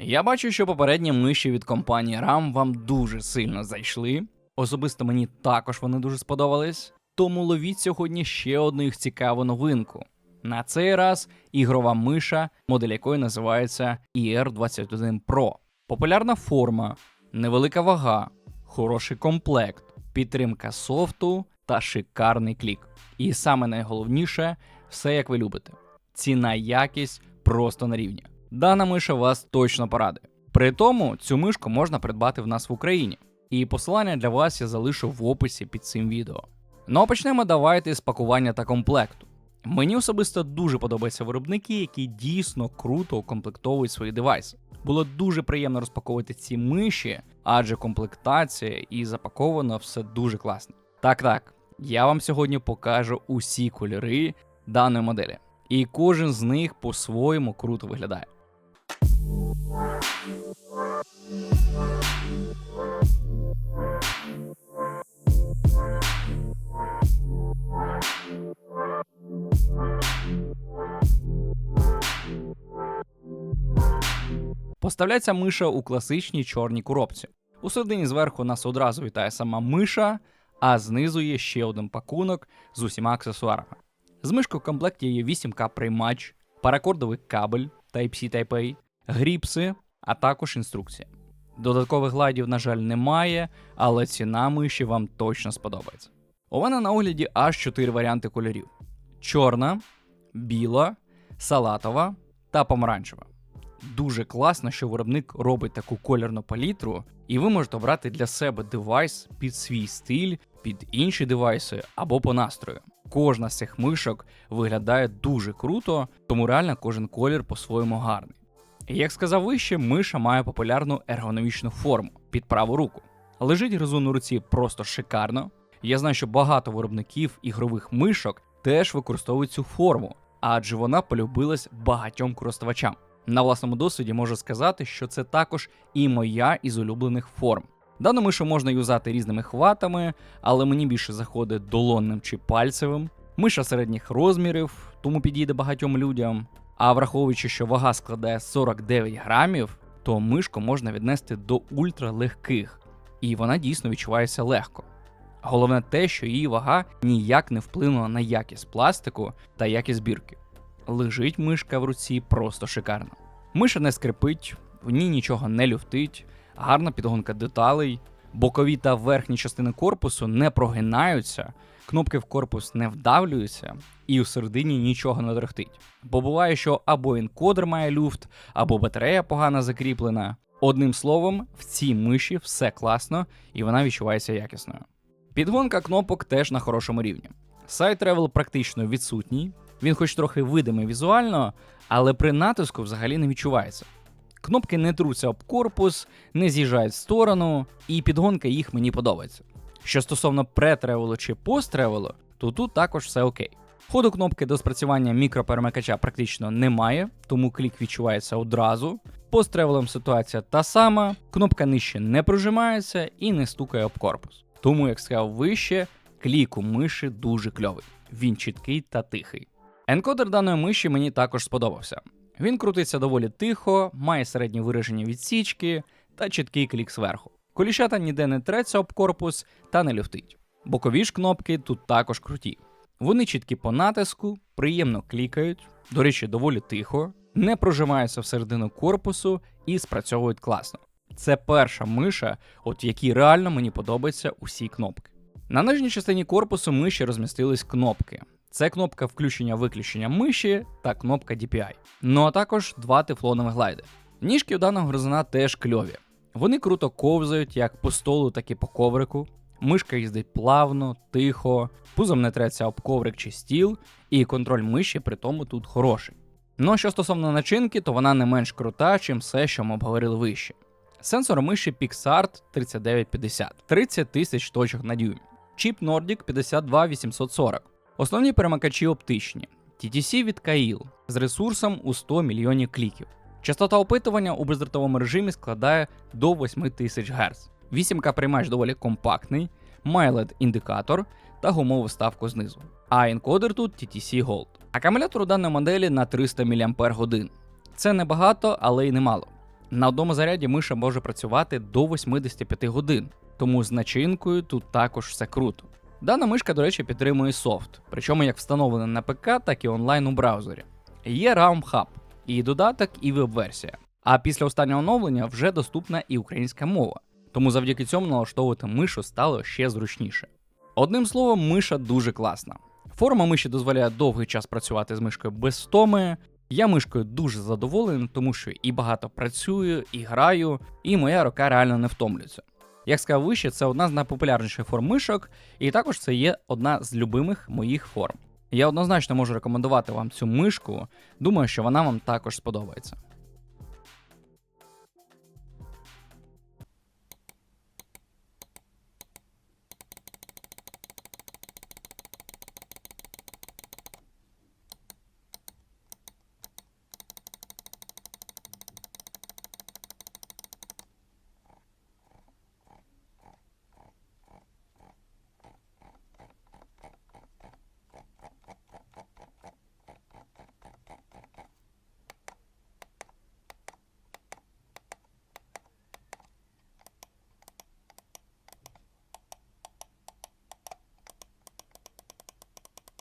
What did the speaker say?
Я бачу, що попередні миші від компанії RAM вам дуже сильно зайшли. Особисто мені також вони дуже сподобались. Тому ловіть сьогодні ще одну їх цікаву новинку. На цей раз ігрова миша, модель якої називається ER21 Pro. Популярна форма, невелика вага, хороший комплект, підтримка софту та шикарний клік. І саме найголовніше все як ви любите. Ціна якість просто на рівні. Дана миша вас точно порадує. При тому цю мишку можна придбати в нас в Україні. І посилання для вас я залишу в описі під цим відео. Ну а почнемо давайте з пакування та комплекту. Мені особисто дуже подобаються виробники, які дійсно круто укомплектовують свої девайси. Було дуже приємно розпаковувати ці миші, адже комплектація і запаковано все дуже класно. Так, так, я вам сьогодні покажу усі кольори даної моделі, і кожен з них по-своєму круто виглядає. Поставляється миша у класичній чорній коробці. У середині зверху нас одразу вітає сама миша, а знизу є ще один пакунок з усіма аксесуарами. З мишкою в комплекті є 8К приймач, паракордовий кабель Type-C Type-A, гріпси, а також інструкція. Додаткових гладів, на жаль, немає, але ціна миші вам точно сподобається. У мене на огляді аж 4 варіанти кольорів: чорна, біла, салатова та помаранчева. Дуже класно, що виробник робить таку кольорну палітру, і ви можете обрати для себе девайс під свій стиль, під інші девайси або по настрою. Кожна з цих мишок виглядає дуже круто, тому реально кожен колір по-своєму гарний. Як сказав вище, миша має популярну ергономічну форму під праву руку. Лежить гризун у руці просто шикарно. Я знаю, що багато виробників ігрових мишок теж використовують цю форму, адже вона полюбилась багатьом користувачам. На власному досвіді можу сказати, що це також і моя із улюблених форм. Дану мишу можна юзати різними хватами, але мені більше заходить долонним чи пальцевим. Миша середніх розмірів, тому підійде багатьом людям. А враховуючи, що вага складає 49 грамів, то мишку можна віднести до ультралегких, і вона дійсно відчувається легко. Головне те, що її вага ніяк не вплинула на якість пластику та якість збірки. Лежить мишка в руці просто шикарно. Миша не скрипить, в ній нічого не люфтить, гарна підгонка деталей, бокові та верхні частини корпусу не прогинаються, кнопки в корпус не вдавлюються, і у середині нічого не дрихтить. Бо буває, що або інкодер має люфт, або батарея погано закріплена. Одним словом, в цій миші все класно і вона відчувається якісною. Підгонка кнопок теж на хорошому рівні. Сайт Travel практично відсутній, він хоч трохи видимий візуально, але при натиску взагалі не відчувається. Кнопки не труться об корпус, не з'їжджають в сторону, і підгонка їх мені подобається. Що стосовно претревелу чи посттревелу, то тут також все окей. Ходу кнопки до спрацювання мікроперемикача практично немає, тому клік відчувається одразу. Посттревелом ситуація та сама, кнопка нижче не прожимається і не стукає об корпус. Тому, як сказав вище, клік у миші дуже кльовий. Він чіткий та тихий. Енкодер даної миші мені також сподобався. Він крутиться доволі тихо, має середні вираження відсічки та чіткий клік зверху. Коліщата ніде не треться об корпус та не люфтить. Бокові ж кнопки тут також круті. Вони чіткі по натиску, приємно клікають, до речі, доволі тихо, не прожимаються всередину корпусу і спрацьовують класно. Це перша миша, от якій реально мені подобаються усі кнопки. На нижній частині корпусу миші розмістились кнопки. Це кнопка включення-виключення миші та кнопка DPI. Ну а також два тефлонові глайди. Ніжки у даного гризуна теж кльові. Вони круто ковзають як по столу, так і по коврику. Мишка їздить плавно, тихо, пузом не треться об коврик чи стіл, і контроль миші при тому тут хороший. Ну а що стосовно начинки, то вона не менш крута, чим все, що ми обговорили вище. Сенсор миші PixArt 3950, 30 тисяч точок на дюйм. Чіп Nordic 52840. Основні перемикачі оптичні. TTC від Kail з ресурсом у 100 мільйонів кліків. Частота опитування у бездротовому режимі складає до 8000 Гц. 8К приймач доволі компактний, має LED індикатор та гумову вставку знизу. А енкодер тут TTC Gold. Акумулятор у даної моделі на 300 мАч. Це небагато, але й немало. На одному заряді миша може працювати до 85 годин, тому з начинкою тут також все круто. Дана мишка, до речі, підтримує софт, причому як встановлена на ПК, так і онлайн у браузері. Є Realm Hub, і додаток, і веб-версія. А після останнього оновлення вже доступна і українська мова, тому завдяки цьому налаштовувати мишу стало ще зручніше. Одним словом, миша дуже класна. Форма миші дозволяє довгий час працювати з мишкою без стоми. Я мишкою дуже задоволений, тому що і багато працюю, і граю, і моя рука реально не втомлюється. Як сказав вище, це одна з найпопулярніших форм мишок, і також це є одна з любимих моїх форм. Я однозначно можу рекомендувати вам цю мишку, думаю, що вона вам також сподобається.